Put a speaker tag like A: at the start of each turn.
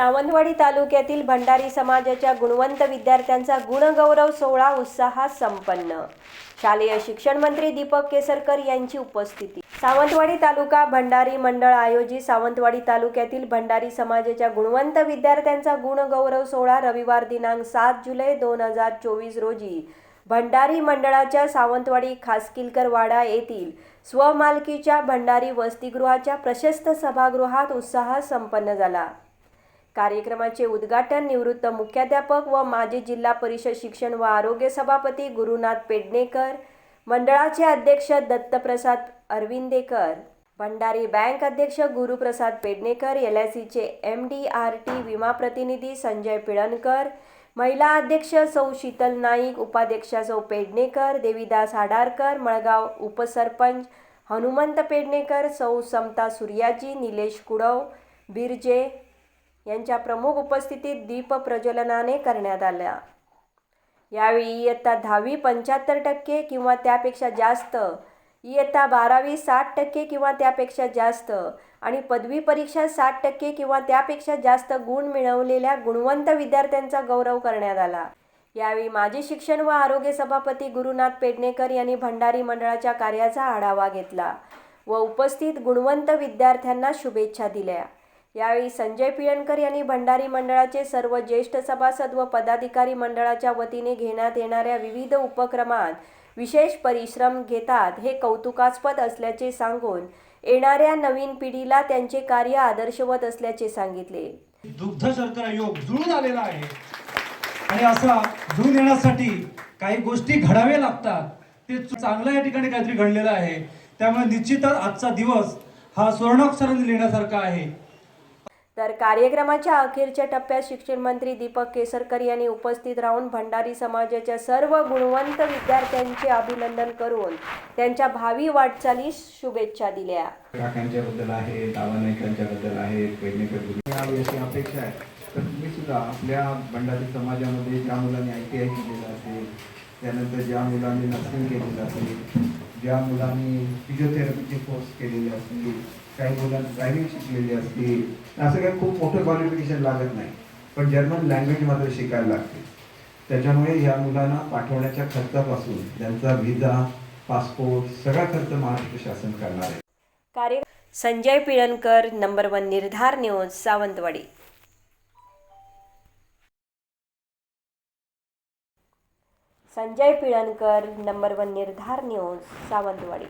A: सावंतवाडी तालुक्यातील भंडारी समाजाच्या गुणवंत विद्यार्थ्यांचा गुणगौरव सोहळा उत्साहात संपन्न. शालेय शिक्षण मंत्री दीपक केसरकर यांची उपस्थिती. सावंतवाडी तालुका भंडारी मंडळ आयोजित सावंतवाडी तालुक्यातील भंडारी समाजाच्या गुणवंत विद्यार्थ्यांचा गुणगौरव सोहळा रविवार दिनांक सात जुलै दोन हजार चोवीस रोजी भंडारी मंडळाच्या सावंतवाडी खासकिलकर वाडा येथील स्वमालकीच्या भंडारी वसतिगृहाच्या प्रशस्त सभागृहात उत्साहात संपन्न झाला. कार्यक्रमाचे उद्घाटन निवृत्त मुख्याध्यापक व माजी जिल्हा परिषद शिक्षण व आरोग्य सभापती गुरुनाथ पेडणेकर मंडळाचे अध्यक्ष दत्तप्रसाद अरविंदेकर भंडारी बँक अध्यक्ष गुरुप्रसाद पेडणेकर एल आय सीचे एम डी आर टी विमा प्रतिनिधी संजय पिळणकर महिला अध्यक्ष सौ शीतल नाईक उपाध्यक्षा सौ पेडणेकर देवीदास हाडारकर मळगाव उपसरपंच हनुमंत पेडणेकर सौ समता सूर्याजी निलेश कुडव बिरजे यांच्या प्रमुख उपस्थितीत दीप प्रज्वलनाने करण्यात आल्या. यावेळी इयत्ता दहावी पंच्याहत्तर टक्के किंवा त्यापेक्षा जास्त इयत्ता बारावी साठ टक्के किंवा त्यापेक्षा जास्त आणि पदवी परीक्षा साठ टक्के किंवा त्यापेक्षा जास्त गुण मिळवलेल्या गुणवंत विद्यार्थ्यांचा गौरव करण्यात आला. यावेळी माजी शिक्षण व आरोग्य सभापती गुरुनाथ पेडणेकर यांनी भंडारी मंडळाच्या कार्याचा आढावा घेतला व उपस्थित गुणवंत विद्यार्थ्यांना शुभेच्छा दिल्या. यावेळी संजय पिळणकर यांनी भंडारी मंडळाचे सर्व ज्येष्ठ सभासद व पदाधिकारी मंडळाच्या वतीने घेण्यात येणाऱ्या विविध उपक्रमात विशेष परिश्रम घेतात हे कौतुकास्पद असल्याचे सांगून येणाऱ्या नवीन पिढीला त्यांचे कार्य आदर्शवत असल्याचे सांगितले.
B: दुग्ध शर्करा योग जुळून आलेला आहे. आणि असा जुळून येण्यासाठी काही गोष्टी घडावे लागतात. ते चांगलं या ठिकाणी काहीतरी घडलेलं आहे. त्यामुळे निश्चितच आजचा दिवस हा स्वर्णाक्षराने लिहिण्यासारखा आहे.
A: तर कार्यक्रमाच्या अखेरच्या टप्प्यात शिक्षण मंत्री दीपक केसरकर यांनी उपस्थित राहून भंडारी समाजाच्या सर्व गुणवंत विद्यार्थ्यांचे अभिनंदन करून त्यांच्या भावी वाटचालीस शुभेच्छा दिल्या.
C: काकांच्याबद्दल आहे दावा नाईकांच्याबद्दल आहे पेडणेकर अशी अपेक्षा आहे. तर तुम्ही सुद्धा आपल्या भंडारी समाजामध्ये ज्या मुलांनी आय टी आय केलेलं असेल त्यानंतर ज्या मुलांनी नर्सिंग केलेलं असेल ज्या मुलांनी फिजिओथेरपीचे कोर्स केलेले असतील काही मुलांनी ड्रायव्हिंग शिकलेली असतील असं काही खूप मोठं क्वालिफिकेशन लागत नाही. पण जर्मन लँग्वेज मात्र शिकायला लागते. त्याच्यामुळे ह्या मुलांना पाठवण्याच्या खर्चापासून त्यांचा व्हिसा पासपोर्ट सगळा खर्च महाराष्ट्र शासन करणार आहे.
A: कार्य Sanjay Pilankar number one Nirdhar news Sawantwadi. Sanjay Pilankar number one Nirdhar news Sawantwadi.